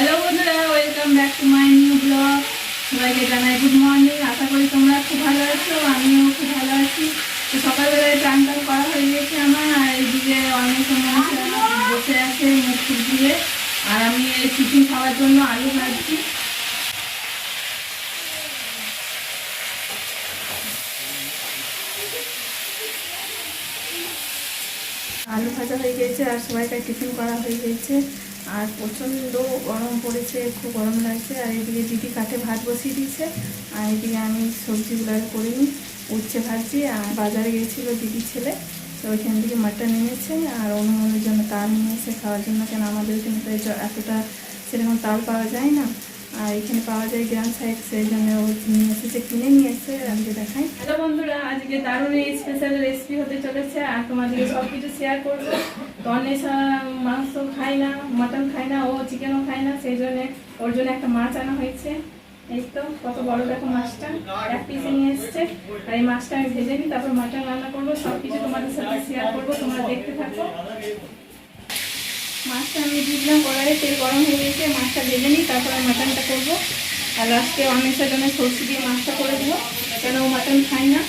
Hello বন্ধুরা, welcome back to my new blog. সবাইকে জানাই গুড মর্নিং। আশা করি তোমরা খুব ভালো আছো, আমিও খুব ভালো আছি। তো সকালবেলায় চান টান করা হয়ে গেছে আমার, আর এইদিকে অনেক সময় বসে আছে মুখ ধুয়ে। আর আমি এই টিফিন খাওয়ার জন্য আলু ভাজছি। আলু ভাজা হয়ে গেছে, আর সবাইকার টিফিন করা হয়ে গেছে। আর প্রচণ্ড গরম পড়েছে খুব গরম লাগছে, আর এদিকে দিদি কাঠে ভাত বসিয়ে দিয়েছে, আর এদিকে আমি সবজিগুলো আর করিনি, উচ্ছে ভাজছি, আর বাজারে গিয়েছিল দিদি ছেলে, তো ওইখান থেকে মাটন এনেছে, আর অনুমানের জন্য তাল নিয়েছে খাওয়ার জন্য, কেন আমাদের এখানে তো এই জ- এতটা সেরকম তাল পাওয়া যায় না। আর এখানে পাওয়া যায় গ্রাম সাইড সেই ও নিয়ে এসেছে, কিনে নিয়ে এসে আজকে দেখাই। হ্যালো বন্ধুরা, আজকে দারুণ স্পেশাল রেসিপি হতে চলেছে, আর তোমাদের সব কিছু শেয়ার করব। তো অন্বেষা মাংস খায় না মাটন খায় না, ও চিকেনও খায় না, সেই জন্য ওর জন্য একটা মাছ আনা হয়েছে। এই তো, কত বড় দেখো মাছটা, এক পিসে নিয়ে এসছে। আর এই মাছটা আমি ভেজে নিই, তারপর মাটন রান্না করব সব কিছু তোমাদের সাথে শেয়ার করব, তোমরা দেখতে থাকো। মাছটা আমি দিলাম কড়াইয়ে তেল গরম হয়ে গেছে, মাছটা ভেজে নিই, তারপর মাটনটা করব। আর লাস্টে অনেকটা জন্য সর্ষে দিয়ে মাছটা করে দেবো, কেন মাটন খাই না।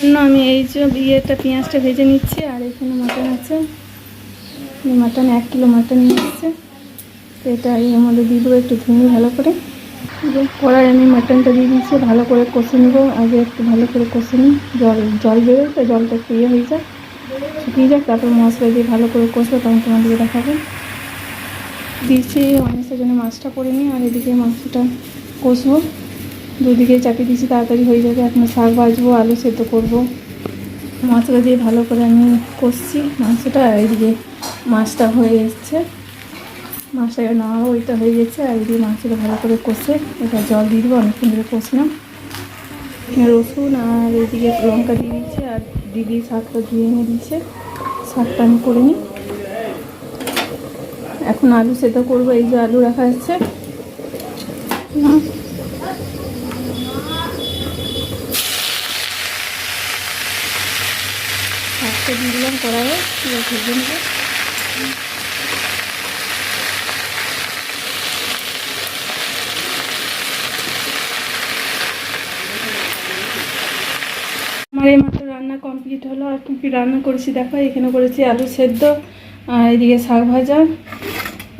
জন্য আমি এই যে ইয়েটা, পেঁয়াজটা ভেজে নিচ্ছি, আর এখানে মাটন আছে। মাটন এক কিলো মাটন এসছে তো এটা এর মধ্যে দিয়ে দেবো একটু ধুয়ে ভালো করে কড়াই আমি মাটনটা দিয়ে দিচ্ছি ভালো করে কষে নেব। আগে একটু ভালো করে কষে নিই। জল জল বেরোয় তো, জলটা একটু ইয়ে হয়ে যায়, শুকিয়ে যাক, তারপর মশলা দিয়ে ভালো করে কষবো, তখন তোমাদেরকে দেখাবো। দিয়েছি অনেকটার জন্য মাছটা করে নিই আর এদিকে মাংসটা কষবো। দুদিকে চাপিয়ে দিয়েছি, তাড়াতাড়ি হয়ে যাবে, এখন শাক ভাজবো, আলু সেদ্ধ করব। মশলা দিয়ে ভালো করে আমি কষছি মাংসটা, আর এদিকে মাছটা হয়ে এসছে। মাছটা নামাবো, ওইটা হয়ে গেছে, আর এদিকে মাংসটা ভালো করে কষে এটা জল দিয়ে দেবো, অনেকক্ষণ ধরে কষলাম। রসুন আর এদিকে লঙ্কা দিয়ে দিচ্ছে আর দিদি শাকটা ধুয়ে এনে দিচ্ছে শাকটা আমি করে নিই। এখন আলু সেদ্ধ করব, এই যে আলু রাখা আছে দিলাম কড়াইয়ে আমার এই মাত্র রান্না কমপ্লিট হলো, আর কী রান্না করেছি দেখো, এখানে করেছি আলু সেদ্ধ। আর এদিকে শাক ভাজা,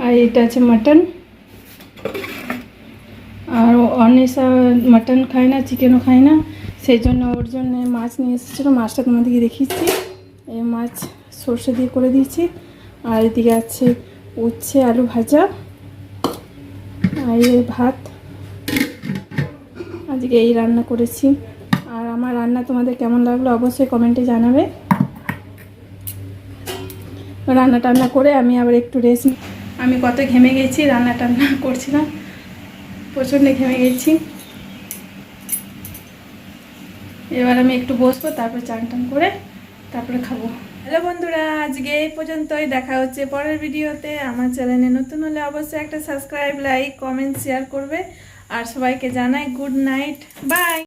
আর এটা আছে মাটন। আর অনেসা মাটন খায় না, চিকেনও খায় না, সেই জন্য ওর জন্য মাছ নিয়ে এসেছিল। মাছটা তোমাদেরকে দেখিয়েছি। এই মাছ সর্ষে দিয়ে করে দিয়েছি। আর এদিকে আছে উচ্ছে আলু ভাজা। আর এই ভাত। আজকে এই রান্না করেছি। আর আমার রান্না তোমাদের কেমন লাগল অবশ্যই কমেন্টে জানাবে। রান্না টান্না করে আমি আবার একটু রেস্ট আমি কত ঘেমে গেছি রান্না টান্না করছিলাম। প্রচণ্ড ঘেমে গেছি। এবার আমি একটু বসবো, তারপর চান টান করে তারপরে খাব। হ্যালো বন্ধুরা, আজকে এই পর্যন্তই। দেখা হচ্ছে পরের ভিডিওতে। আমার চ্যানেলে নতুন হলে অবশ্যই একটা সাবস্ক্রাইব লাইক কমেন্ট শেয়ার করবে। আর সবাইকে জানাই গুড নাইট বাই